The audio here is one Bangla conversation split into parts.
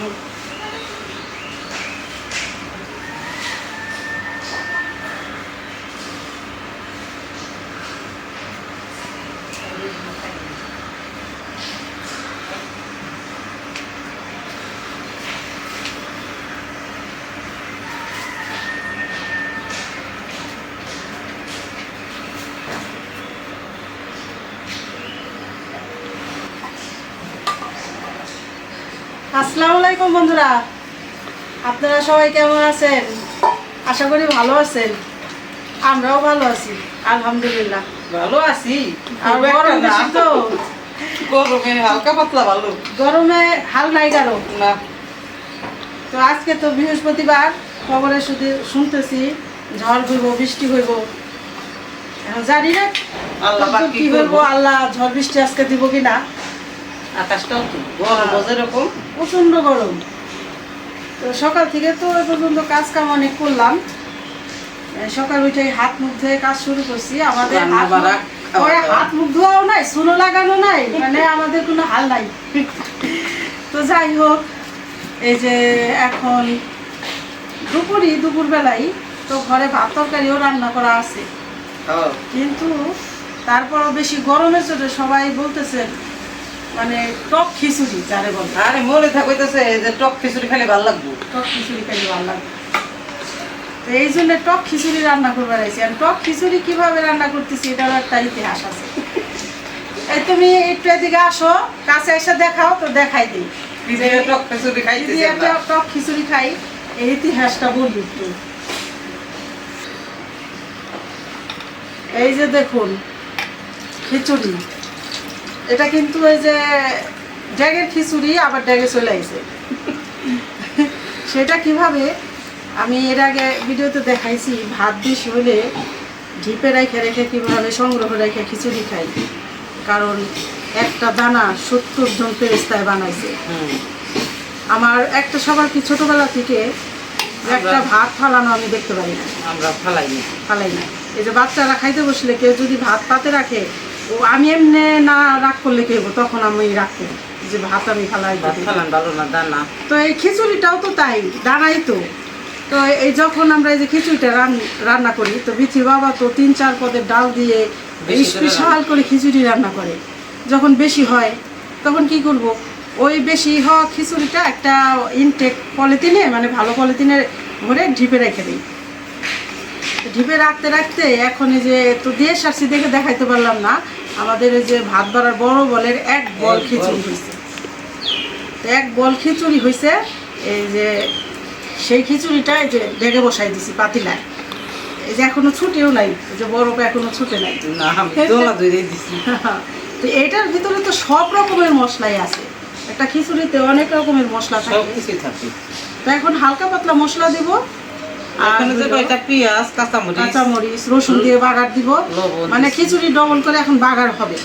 இருக்கும் আলাইকুম বন্ধুরা। আপনারা সবাই কেমন আছেন? আশা করি ভালো আছেন। আমরাও ভালো আছি আলহামদুলিল্লাহ। ভালো আছি। আর গরম বেশি তো। গরমে হালকা পাতলা ভালো। গরমে হাল নাই কারও। না। তো আজকে তো বৃহস্পতিবার খবরে শুধু শুনতেছি ঝড় হইব বৃষ্টি হইব। জানি না আল্লাহ কি হইব করব? আল্লাহ ঝড় বৃষ্টি আজকে দিব কিনা। আকাশটাও তো গরম যেরকম প্রচণ্ড গরম। তো সকাল থেকে তো এ পর্যন্ত কাজ কাম অনেক করলাম। সকাল উঠে হাত মুখ ধুয়ে কাজ শুরু করছি। আমাদের হাত মুখ- ধোয়াও নাই সুনো লাগানো নাই মানে আমাদের কোনো হাল নাই। তো যাই হোক এই যে এখন দুপুরই দুপুরবেলায় তো ঘরে ভাত তরকারিও রান্না করা আছে। হ্যাঁ। কিন্তু তারপরও বেশি গরমের জন্য সবাই বলতেছে মানে টক খিচুড়ি যারে বলে আরে মনে থাকইতেছে যে টক খিচুড়ি খেলে ভালো লাগবো। টক খিচুড়ি খাইলে ভালো লাগবে। তো এই জন্য টক খিচুড়ি রান্না করবার আইছি। আর টক খিচুড়ি কীভাবে রান্না করতেছি এটারও একটা ইতিহাস আছে। এই তুমি একটু এদিকে আসো কাছে এসে দেখাও তো দেখাই দিই। টক খিচুড়ি একটা টক খিচুড়ি খাই এই ইতিহাসটা বলবি একটু। এই যে দেখুন খিচুড়ি। এটা কিন্তু ওই যে ড্যাগের খিচুড়ি আবার ড্যাগে চলে আইছে। সেটা কীভাবে? আমি এর আগে ভিডিওতে দেখাইছি ভাত ডিশ হলে ঢিপে রেখে রেখে কীভাবে সংগ্রহ রেখে খিচুড়ি খাই। কারণ একটা দানা সত্তর জন পেরেস্তায় বানাইছে। আমার একটা সবার কি ছোটবেলা থেকে একটা ভাত ফালানো আমি দেখতে পারি না। আমরা ফালাইনি ফালাই না। এই যে বাচ্চারা খাইতে বসলে কেউ যদি ভাত পাতে রাখে ও আমি এমনি না রাগ করলে কেউ তখন আমি রাগ করি। যে ভাত আমি ফালাই। ফালান ভালো না দানা। তো এই খিচুড়িটাও তো তাই দাঁড়াই তো। তো এই যখন আমরা এই যে খিচুড়িটা রান- রান্না করি তো বিথি বাবা তো তিন চার পদের ডাল দিয়ে বেশি স্পেশাল করে খিচুড়ি রান্না করে। যখন বেশি হয় তখন কি করব? ওই বেশি হওয়া খিচুড়িটা একটা ইনটেক পলিথিনে মানে ভালো পলিথিনে ভরে ঢিপে রেখে দিই। ঢিপে রাখতে রাখতে এখন এই যে তো দিয়ে সারছি দেখে দেখাইতে পারলাম না। আমাদের এই যে ভাত বাড়ার বড় বলের এক বল খিচুড়ি হয়েছে তো এক বল খিচুড়ি হয়েছে এই যে সেই খিচুড়িটা এই যে ডেকে বসাই দিছি পাতিলায়। এই যে এখনও ছুটেও নাই যে বরফ এখনও ছুটে নাই। তো এটার ভিতরে তো সব রকমের মশলাই আছে। একটা খিচুড়িতে অনেক রকমের মশলা থাকে। তো এখন হালকা পাতলা মশলা দিব। আর কয়টা পেঁয়াজ কাঁচামরিচ? কাঁচামরিচ রসুন দিয়ে বাগার দিব। মানে খিচুড়ি ডবল করে এখন বাগার হবে।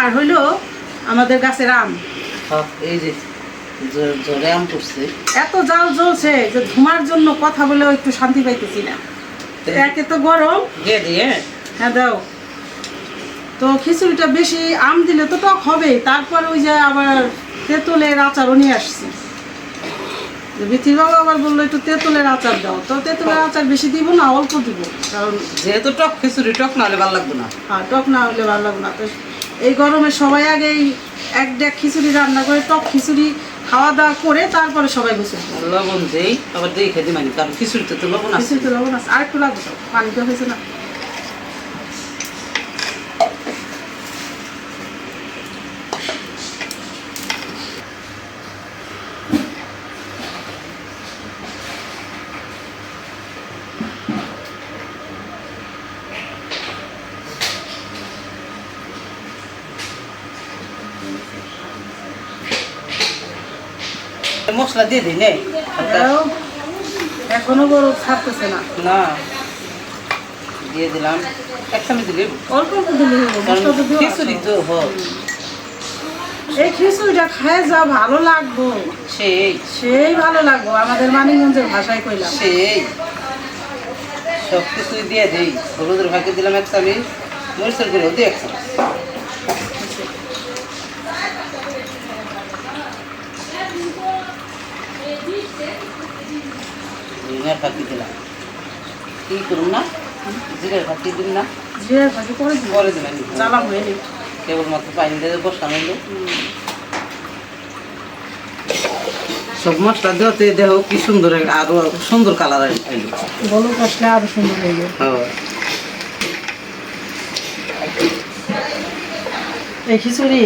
আর হইল আমাদের গাছের আম। হ্যাঁ, এই যে জোরে আম পড়ছে এত জাল জ্বলছে যে ধুমার জন্য কথা বলেও একটু শান্তি পাইতেছি না। একে তো গরম। দিয়ে হ্যাঁ। দাও। তো খিচুড়িটা বেশি আম দিলে তো টক হবে তারপর ওই যে আবার তেঁতুলের আচারও নিয়ে আসছি। বিথির বাবা আবার বলল একটু তেঁতুলের আচার দাও। তো তেঁতুলের আচার বেশি দিব না অল্প দিব। কারণ যেহেতু টক খিচুড়ি টক না হলে ভালো লাগবে না। আর টক না হলে ভালো লাগবে না। তো এই গরমে সবাই আগেই এক ডেক খিচুড়ি রান্না করে টক খিচুড়ি খাওয়া দাওয়া করে তারপরে সবাই বসে লবণ দেই আবার দেই খেতে মানি কারণ খিচুড়িতে তো লবণ আছে। খিচুড়ি তো লবণ আছে। আর একটু লাগবে পানি তো হয়েছে না। মশলা দিয়ে দিই নে। এটাও এখনও গরম ছাড়তেছে না। না। দিয়ে দিলাম। এক চামচ দিলে অল্প অল্প দিলে। খিচুড়ি তো হ এই খিচুড়িটা খায় যা ভালো লাগবো। সেই। সেই ভালো লাগবো আমাদের মানিগঞ্জের ভাষায় কইলাম। সেই। সব কিছুই দিয়ে দিই। হলুদের ভাগে দিলাম এক চামচ মরিচের গুঁড়ো দিই এক চামচ। জিরার ফাঁকি দিলাম। কি করুন না? জিরার ফাঁকি দিন না? জিরে ভাজি করে দিব। পরে দিলাম। জ্বালা হয়ে কেবলমাত্র পানি দিয়ে বসানো হলো সব মশলা দেওয়াতে দেখো কি সুন্দর আরও সুন্দর কালার আইলো। বলো কষলে আরও সুন্দর হয়ে হ্যাঁ। এই খিচুড়ি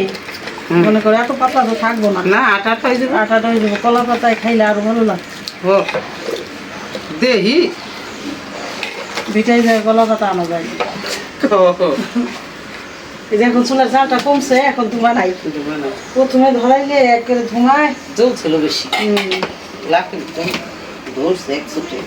মনে করে এত পাতলা তো থাকব না। না আটা আটা হয়ে যাবে। আটাটা হয়ে যাবে কলা পাতায় খাইলে আরও ভালো লাগে ও। দেহি ভিটাই যায় গলা কথা আনা যায় এই যে এখন চুলার চালটা কমছে এখন ধুমা নাই। প্রথমে ধরাইলে একেবারে ধুমায় জল ছিল বেশি লাখে ধরছে এক ছুটে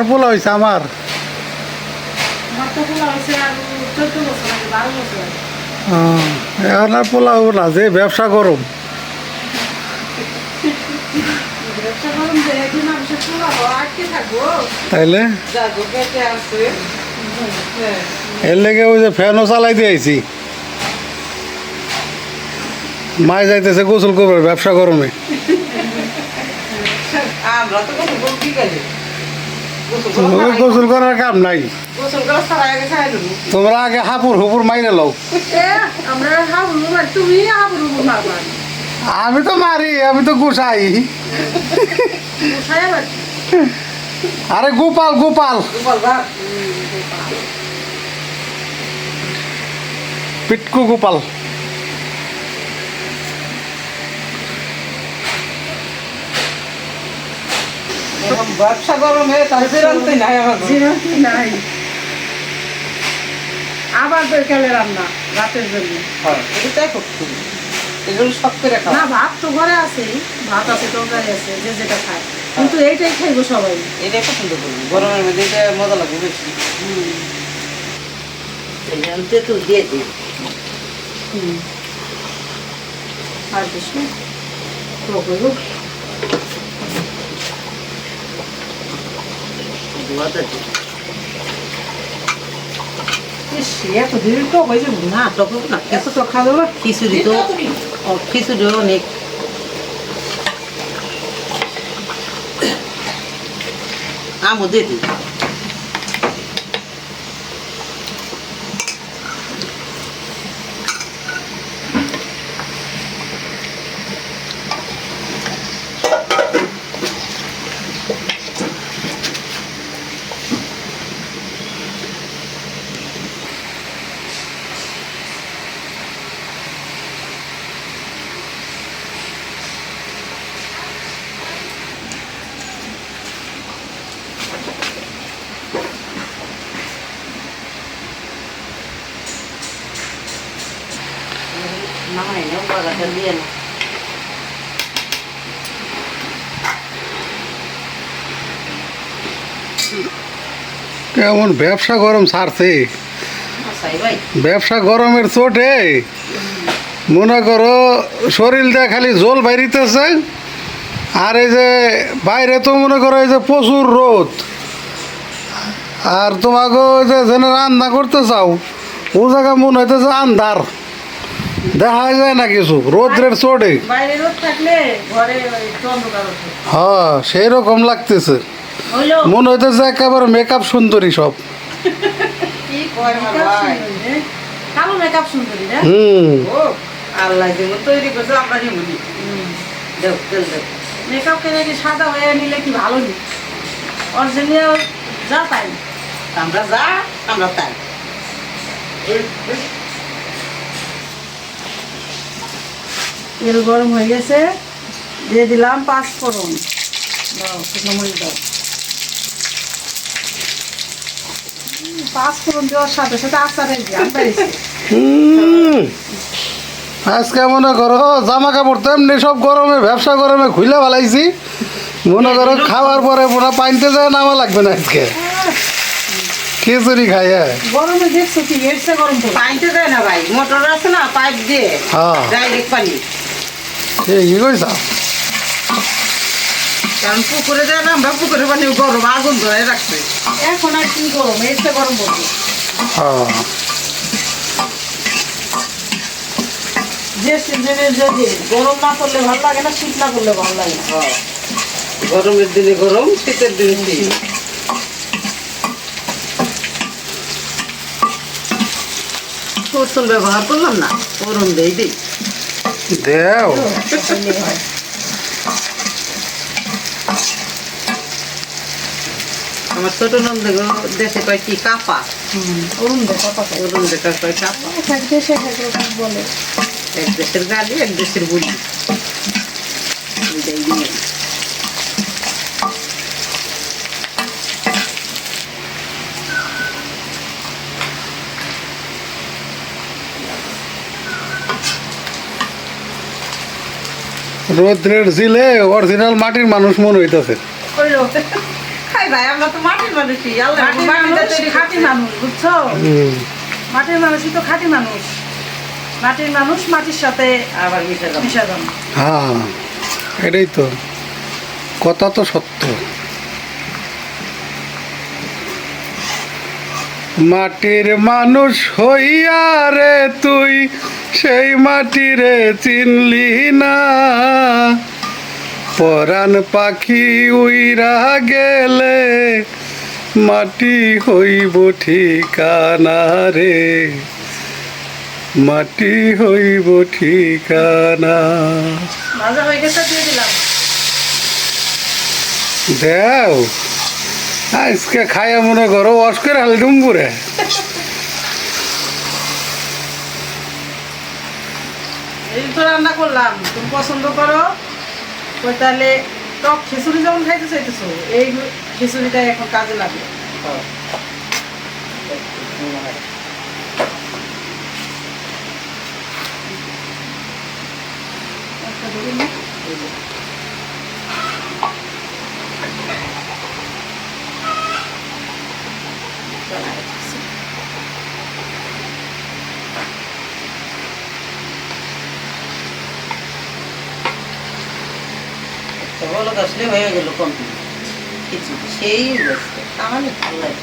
কার পোলা হয়েছে আমার। এখন আর পোলা হব না যে ব্যবসা করুম। তাইলে? এর লেগে ওই যে ফ্যানও চালাই দিয়েছি মায় যাইতেছে গোসল করবে ব্যবসা করমে। আমরা তো কোনো গোল কি কাজে ওই গোসল করার কাম নাই। তোমরা আগে হাপুর হুপুর মাইনে লও। আমি তো মারি আমি তো আবার আরে গোপাল গোপাল। গোপাল পিটকু গোপাল। ব্যবসা গরমে তার বেরোতে নাই আমার ঘরে। নাই। আবার বেকালে রান্না রাতের জন্য। হয় এটাই করতে এগুলো সব করে না ভাত তো ঘরে আছেই। ভাত আছে তরকারি আছে যে যেটা খায়। কিন্তু এইটাই খাইবো সবাই। এটাই পছন্দ করবি। গরমের মধ্যে এটা মজা লাগবে বেশি। তেঁতুল দিয়ে দিই হুম। আর কিছু টক হইব ইস, এত দিন টক হয়ে যাব না? টক না এত টক খাওয়া না? খিচুড়ি তো ও, খিচুড়ি অনেক আমও দিয়ে দিই নামাই না বাগাটা দিয়ে না কেমন ব্যবসা গরম ছাড়ছে? ব্যবসা গরমের চোটে। মনে করো শরীরটা খালি জল বাইরিতেছে। আর এই যে বাইরে তো মনে করো এই যে প্রচুর রোদ। আর তোমাকে ওই যে যেন রান্না করতে চাও ও জায়গা মনে হইতেছে আন্ধার। দেখা যায় না কিছু রোদ্রের চোটে। হ্যাঁ সেই রকম লাগতেছে। মনে হইতেছে একেবারে মেকআপ সুন্দরী সব। কালো মেকআপ সুন্দরী রে? হুম। ও আল্লাহ যেমন তৈরি করছে আমরা যেমনই দেখ মেকআপ করে কি সাদা হয়ে নিলে কি ভালো নি? অরিজিনাল যা তাই। আমরা যা আমরা তাই। তেল গরম হয়ে গেছে দিয়ে দিলাম পাঁচ ফোড়ন। দাও শুকনো মরিচ দাও। উম, পাঁচ দেওয়ার সাথে সাথে আচারের জ্ঞান আজকে মনে করো? জামা কাপড় তো এমনি সব গরমে ব্যবসা গরমে খুলে ফেলাইছি। মনে করো খাওয়ার পরে পুরো পাইতে যায় নামা লাগবে না আজকে। খিচুড়ি খাই হ্যাঁ। গরমে দেখছ কি এসে গরম পাইতে দেয় না ভাই মোটর আছে না পাইপ দিয়ে হ্যাঁ। ডাইরেক্ট পানি। এ কি কইছ? কারণ পুকুরে না আমরা পুকুরে পানি গরম আগুন ধরে রাখছে। এখন আর কি গরম? এসে গরম পড়বে হ্যাঁ যে সিজনে যদি গরম না করলে ভালো লাগে না শীত না করলে ভালো লাগে না। হ্যাঁ। গরমের দিনে গরম শীতের দিনে শীত। রসুন ব্যবহার করলাম না গরম দেই দিই। দেও। হয়। আমার ছোট নন্দ দেশে কয় কি কাপা? হুম, অরুণ কথা দেখা কয় কাপা? এক দেশে বলে। এক দেশের গাড়ি এক দেশের বুলি। রোদ্রের ছিলে অরিজিনাল মাটির মানুষ মনে হইতেছে। কইলো, খাই ভাই আমরা তো মাটির মানুষই আল্লাহ মাটির মাটিতে মানুষ তৈরি খাঁটি মানুষ বুঝছ? মাটির মানুষই তো খাঁটি মানুষ। মাটির মানুষ মাটির সাথে আবার মিশে মিশা যান হ্যাঁ এটাই তো। কথা তো সত্য। মাটির মানুষ হইয়া রে তুই সেই মাটিরে চিনলি না। পরাণ পাখি উইরা গেলে মাটি হইব ঠিকানা রে। মাটি হইব ঠিকানা। ভাজা গেছে দিয়ে দিলাম। দেও আজকে খাইয়া মনে করো অস্কের হাল ডুম্বুরে এই তো রান্না করলাম তুমি পছন্দ করো? তাহলে টক খিচুড়ি যেমন খাইতে চাইতেছো এই খিচুড়িটাই এখন কাজে লাগে একটা ধরে বলো আসলে হয়ে গেল কমপ্লিট কিছু সেই আমার ভালো লাগে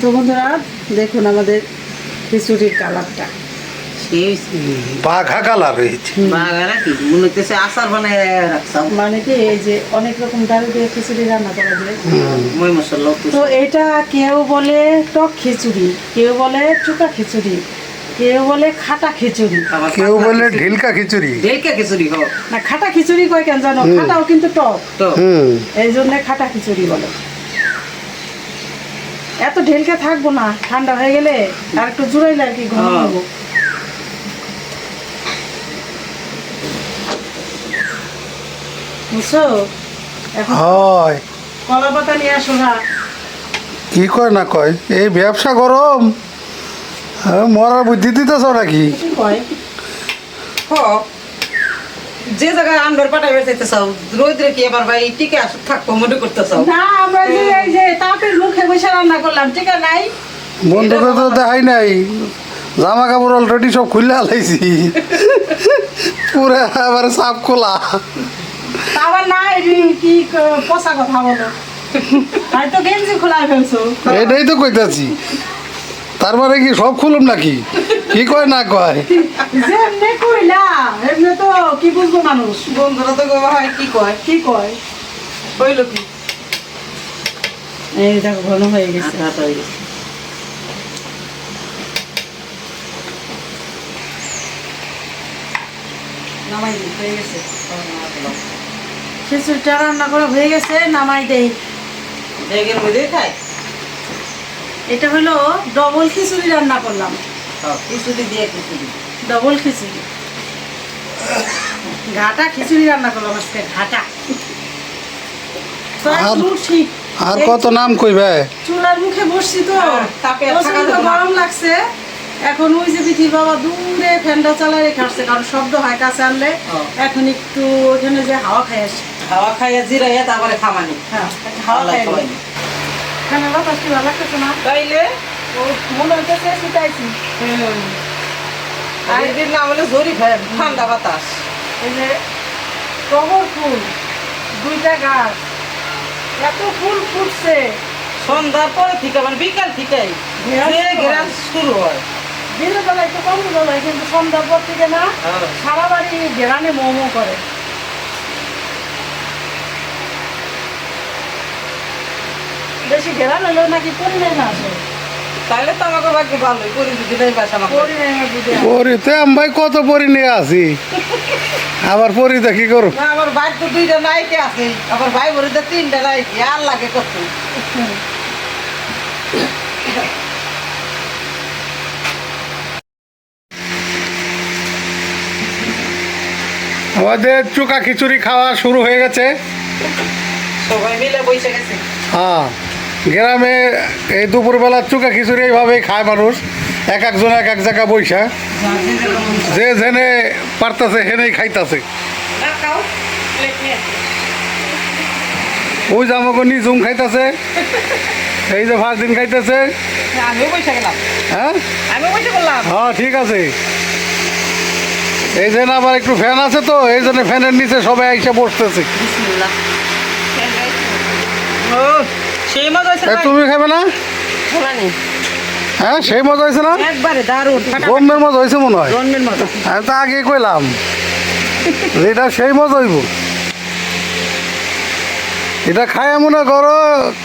তো বন্ধুরা দেখুন আমাদের খিচুড়ির কালারটা। সেই বাঘা কালার হয়েছে কি মনে হচ্ছে আচার বানায় রাখতাম। মানে কি এই যে অনেক রকম ডাল দিয়ে খিচুড়ি রান্না করা যায়। তো এটা কেউ বলে টক খিচুড়ি কেউ বলে চুকা খিচুড়ি। কেউ বলে খাটা খিচুড়ি। কেউ বলে ঢিলকা খিচুড়ি। ঢেলকা খিচুড়ি হোক না খাটা খিচুড়ি কয় কেন জানো? খাটাও কিন্তু টক। তো। এই জন্য খাটা খিচুড়ি বলে। এত ঢেলকে থাকব না ঠান্ডা হয়ে গেলে আর একটু জুড়াইলে আর কি ঘন। বুঝছ? এখন কলা পাতা নিয়ে আসো না কি কয় না কয়? এই ব্যবসা গরম। মরার বুদ্ধি দিতেছ নাকি? যে জায়গায় আন্ডার পাঠাই বেঁচাইতে চাও রোদ্রে কি এবার ভাই টিকে থাকব মনে করতে চাও? না আমরা যে এই যে তাপের মুখে বসে রান্না করলাম ঠিক আছে নাই। বন্ধুকে তো দেখাই নাই। জামা কাপড় অলরেডি সব খুলে আলাইছি। পুরা আবার সাপ খোলা। তা আবার নাই কি ক- পচা কথা বলো। হয়তো গেঞ্জি খোলা ফেলছো। এটাই তো কইতাছি। তারপরে কি সব খুলুম নাকি? কি কয় না কয়? যেমনি কইলা এমনি তো কি বুঝব মানুষ? বন্ধুরা তো হয় কি কয়? কি কয়? হইল কি? এই দেখো ঘন হয়ে গেছে হাত হয়ে গেছে। নামাই দিই হয়ে গেছে। খিচুড়িটা রান্না করা হয়ে গেছে নামাই দেই। ব্যাগের খায় এটা হলো ডবল খিচুড়ি রান্না করলাম। হ্যাঁ, খিচুড়ি দিয়ে খিচুড়ি। ডবল খিচুড়ি। ঘাটা খিচুড়ি রান্না করলাম আজকে ঘাটা। তো আর- এখন উঠি। আর এই কত নাম কইবে চুলার মুখে বসছি তো। হ্যাঁ। গরম লাগছে। এখন ওই যে বাবা দূরে ফ্যানটা চালাই রেখে আসছে কারণ শব্দ হয় কাছে আনলে। এখন একটু ওখানে যে হাওয়া খাই আসি হাওয়া খাইয়া জিরাইয়া তারপরে খামানি। হ্যাঁ হাওয়া খাই বাতাস কি ভালো লাগতেছে না? তাইলে? ও মনে হইতেছে শীতাইছি আর এদের নাম হলো জরি ফ্যান ঠান্ডা বাতাস। এই যে টগর ফুল দুইটা গাছ এত ফুল ফুটছে। সন্ধ্যার পরে থেকে মানে বিকাল ঘেরান শুরু হয়। ঘেরান দিনের বেলা একটু কম বেলায় কিন্তু সন্ধ্যার পর থেকে না হ্যাঁ। সারা বাড়ি গেরানে মোমো করে। বেশি ঘেরান হলেও নাকি পরিণয় আসে তাহলে তো আমাকে ভালোই নাই বাসা আমাকে। পরিণয় বুঝে পরিতে আমি ভাই কত পরি নিয়ে আছি। আবার পরিতে কি আমার ভাই তো দুইটা নাইকে আছে আমার ভাই তিনটা নাইকে আর লাগে কত? আমাদের চুকা খিচুড়ি খাওয়া শুরু হয়ে গেছে। সবাই মিলে বসে গেছে। হ্যাঁ। গ্রামে এই দুপুরবেলা চুকা খিচুড়ি এইভাবেই খায় মানুষ। এক একজন এক এক জায়গা বৈশা যে জেনে পারতাছে হেনেই খাইতাছে। ওই যে আমাকে নিজুম খাইতাছে এই যে ফার্স্ট দিন খাইতেছে। হ্যাঁ? হ্যাঁ ঠিক আছে। এই জন্য আবার একটু ফ্যান আছে তো এই জন্য ফ্যানের নিচে সবাই এসে বসতেছে। সেই মজা হয়েছে তুমি খাবে না? হ্যাঁ সেই মজা হয়েছে না? একবারে দারুণ গমের মজা হয়েছে মনে হয়। জন্মের মতো আমি তো আগে কইলাম। এটা সেই মজা হইব। এটা খায় মনে করো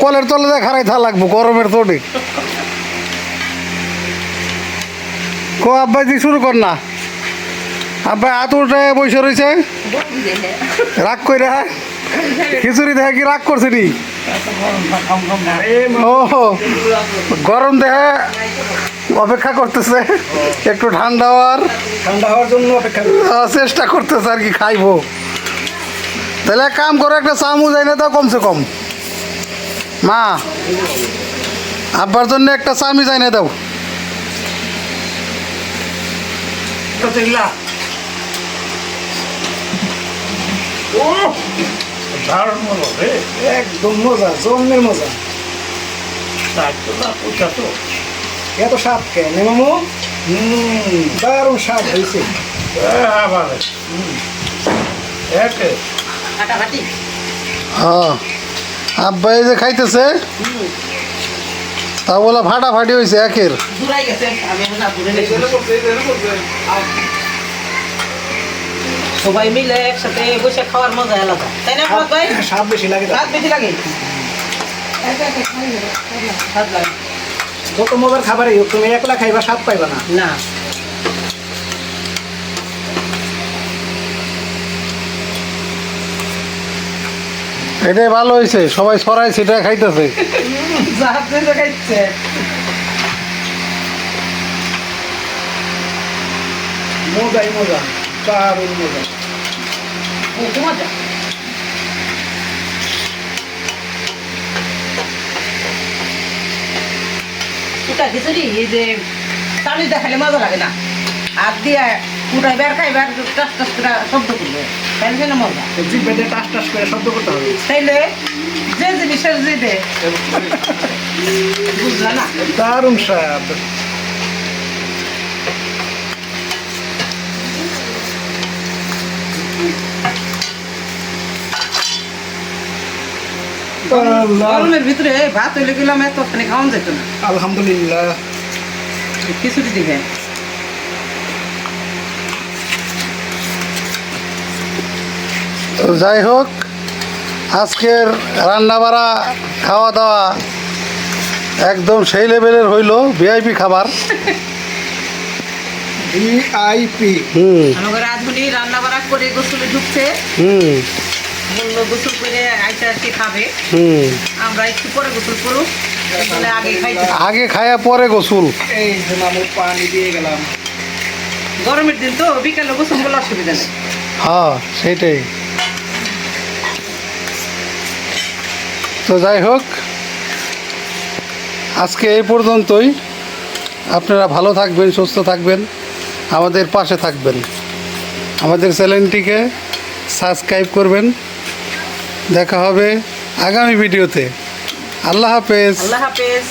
কলের তলে খারাই থা লাগবো গরমের তোটে কো আব্বাই দি শুরু কর না। আব্বাই হাত উঠে বসে রয়েছে রাগ কইরা। খিচুড়ি দেখে কি রাগ করছে নি? ও গরম দেখে অপেক্ষা করতেছে একটু ঠান্ডা হওয়ার ঠান্ডা হওয়ার জন্য অপেক্ষা করি। আহ, চেষ্টা করতেছে আর কি খাইবো তাহলে এক কাম করো একটা চামু যাই না দাও কমসে কম মা আব্বার জন্য একটা চামি যাই না দাও তো দেখলা ও দারুণ মজা। রে একদম মজা জন্মের মজা। তো না পুষা তো। এত স্বাদ কেন মামু? হুম দারুণ স্বাদ হয়েছে। হ্যাঁ। আব্বা এই যে খাইতেছে তা বলে ফাটাফাটি হয়েছে একের। সবাই মিলে একসাথে বসে খাওয়ার মজা আলাদা। তাই না ফারাদ ভাই? স্বাদ বেশি লাগে স্বাদ বেশি লাগে? স্বাদ লাগে। যত মজার খাবারই হোক তুমি একলা খাইবা স্বাদ পাইবা না। না। এটাই ভালো হয়েছে সবাই সরাই সেটা খাইতেছে। খাইছে। মজাই মজা। দারুণ মজা বহুত মজা কুটা খিচুড়ি এই যে চালি দেখালে মজা লাগে না। হাত দিয়ে কুটাই বের খাই বের টাস টাস করে শব্দ করবে। তাইলে না মজা? জিভ বেঁধে টাস টাস করে শব্দ করতে হবে। তাইলে যে জিনিসের দে বুঝলা না? দারুণ স্বাদ গরমের ভিতরে ভাত হইলে গেলাম এতখানি খাওয়ান যেত না। আলহামদুলিল্লাহ। খিচুড়ি তো যাই হোক আজকের রান্না বাড়া খাওয়া দাওয়া একদম সেই লেভেলের হইল ভিআইপি খাবার। ভিআইপি হুম রাজমণি রান্না বাড়া করে গোসলে ঢুকছে। হুম। বলল গোসল করে আইসা আজকে খাবে। হুম। আমরা একটু পরে গোসল করুক আগে আগে খায়া পরে গোসল। এই যে পানি দিয়ে গেলাম। গরমের দিন তো বিকালে গোসল করলে অসুবিধা নেই। হ্যাঁ সেটাই তো যাই হোক আজকে এই পর্যন্তই। আপনারা ভালো থাকবেন সুস্থ থাকবেন আমাদের পাশে থাকবেন। আমাদের চ্যানেলটিকে সাবস্ক্রাইব করবেন। দেখা হবে আগামী ভিডিওতে। আল্লাহ হাফেজ। আল্লাহ হাফেজ।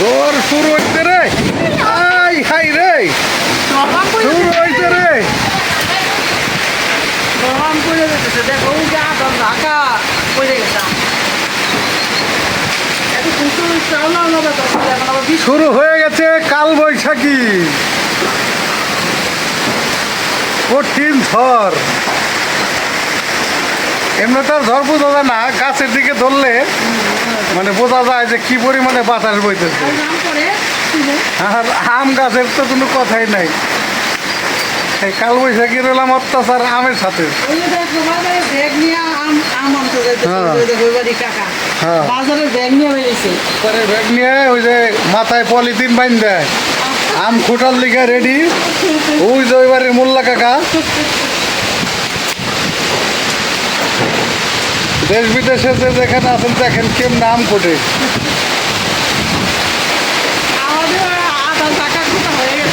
জোর শুরু হইতে রে। আই হাই রে। শুরু হইতে রে। গরম করে দেখো ওই যে ঢাকা পড়ে গেছে। শুরু হয়ে গেছে কাল বৈশাখী কঠিন ঝড়। এমনি তো ঝড় বোঝা যায় না গাছের দিকে ধরলে মানে বোঝা যায় যে কি পরিমাণে বাতাস বইতেছে। আর আম গাছের তো কোনো কথাই নাই। এই কাল বৈশাখীর হলাম অত্যাচার আমের সাথে। ওই যে হ্যাঁ। হ্যাঁ। বাজারে ব্যাগ নিয়ে বেরিয়েছে। পরে ব্যাগ নিয়ে ওই যে মাথায় পলিথিন বাইন দেয় আম খুঁটার লিখে রেডি ওই ওই মোল্লা কাকা। দেশ বিদেশে যে যেখানে আছেন দেখেন কেমন আম কোটে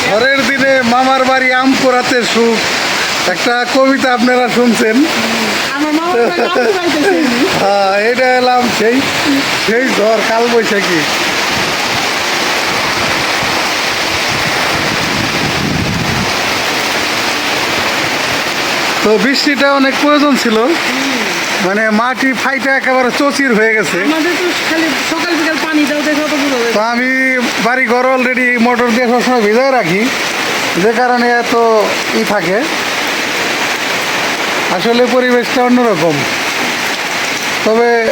ঝড়ের দিনে মামার বাড়ি আম পোড়াতে সুখ। একটা কবিতা আপনারা শুনছেন। হ্যাঁ এটা এলাম সেই সেই ঝড় কাল তো বৃষ্টিটা অনেক প্রয়োজন ছিল। মানে মাটি ফাইটা একেবারে চচির হয়ে গেছে। তো আমি বাড়ি ঘর অলরেডি মোটর দিয়ে সবসময় ভিজায় রাখি। যে কারণে এত ই থাকে। আসলে পরিবেশটা অন্যরকম। তবে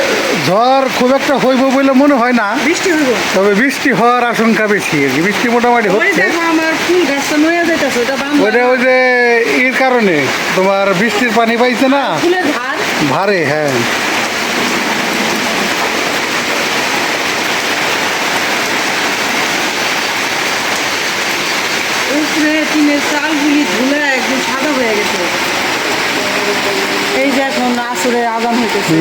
ঝড় খুব একটা হইব বলে মনে হয় না। বৃষ্টি হইব? তবে বৃষ্টি হওয়ার আশঙ্কা বেশি আর কি। বৃষ্টি মোটামুটি হচ্ছে। ওইটা ওই যে এর কারণে তোমার বৃষ্টির পানি পাইছে না? ভারে হ্যাঁ। টিনের চালগুলি ধুলে একদম সাদা হয়ে গেছে। এই যে এখন আসরে আজান হইতেছে।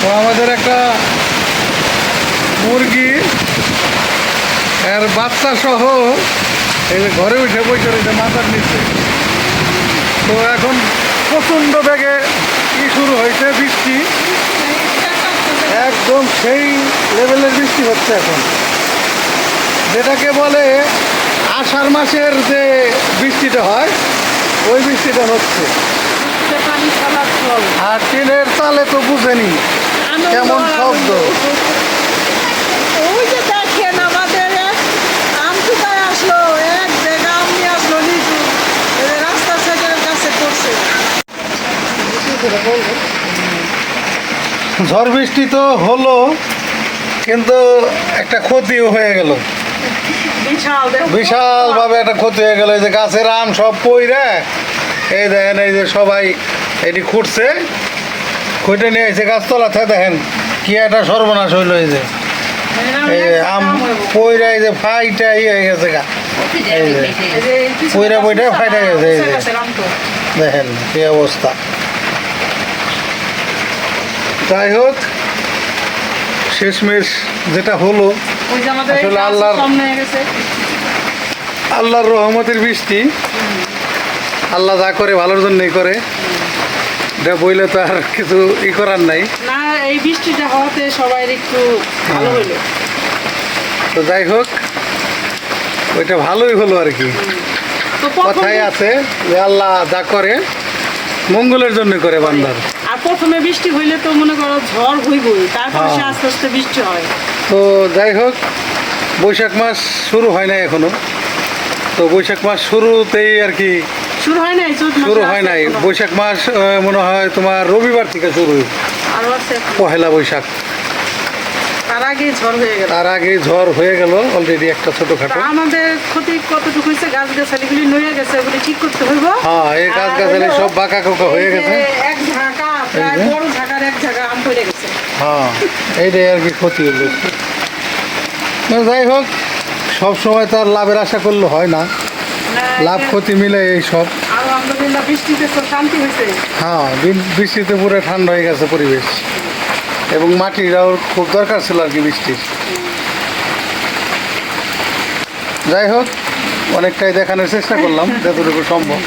তো আমাদের একটা মুরগি এর বাচ্চা সহ এই যে ঘরে উঠে বসে রয়েছে মাথার নিচে। তো এখন প্রচণ্ড বেগে কি শুরু হয়েছে বৃষ্টি। একদম সেই লেভেলের বৃষ্টি হচ্ছে এখন। যেটাকে বলে আষাঢ় মাসের যে বৃষ্টিটা হয় ওই বৃষ্টিটা হচ্ছে। আর টিনের তালে তো বুঝেনি কেমন আর শব্দ। আনন্দ। ওই যে দেখেন আমাদের এক আম কোথায় আসলো এক জায়গা আম নিয়ে আসলো লিচু এই যে রাস্তার সাইডের কাছে করছে ঝড় বৃষ্টি তো হলো কিন্তু একটা ক্ষতিও হয়ে গেল। বিশাল ভাবে একটা ক্ষতি হয়ে গেল। এই যে গাছের আম সব পইরে এই দেখেন এই যে সবাই এটি খুঁটছে খুঁটে নিয়ে এসে গাছতলাতে দেখেন কি একটা সর্বনাশ হইল এই যে। আম পইরা এই যে ফাইটা হয়ে গেছে গা। এই যে পইরা গাছটা ফাইটা গেছে, এই যে। দেখেন কি অবস্থা। যাই হোক শেষমেশ যেটা হলো আসলে আল্লাহর- আল্লাহর রহমতের বৃষ্টি। আল্লাহ যা করে ভালোর জন্যই করে। এটা বইলে তো আর কিছু ই করার নাই। না এই বৃষ্টিটা হওয়াতে সবাই একটু ভালো তো যাই হোক ওইটা ভালোই হলো আর কি। কথাই আছে যে আল্লাহ যা করে মঙ্গলের জন্য করে বান্দার। প্রথমে বৃষ্টি হইলে তো মনে করো ঝড় হইবই তারপরে হ্যাঁ। সে আস্তে আস্তে বৃষ্টি হয়। তো যাই হোক বৈশাখ মাস শুরু হয় না এখনও। তো বৈশাখ মাস শুরুতেই আর কি শুরু হয় নাই শুরু হয় নাই। বৈশাখ মাস মনে হয় তোমার রবিবার থেকে শুরু। পহেলা বৈশাখ। তার আগে ঝড় হয়ে গেল। তার আগে ঝড় হয়ে গেল অলরেডি একটা ছোটখাটো। আমাদের ক্ষতি কতটুকু হয়েছে? গাছ গাছালিগুলি নইয়া গেছে ওগুলি ঠিক করতে হইব? হ্যাঁ এই গাছ গাছালি সব বাঁকা কোকা হয়ে গেছে। এক ঝাঁকা হ্যাঁ এইটাই আর কি ক্ষতি হলো যাই হোক সব সময় তো আর লাভের আশা করলে হয় না। লাভ ক্ষতি মিলে এই সব। হ্যাঁ বৃষ্টিতে পুরো ঠান্ডা হয়ে গেছে পরিবেশ। এবং মাটিটাও খুব দরকার ছিল আর কি বৃষ্টির। যাই হোক অনেকটাই দেখানোর চেষ্টা করলাম যতটুকু সম্ভব।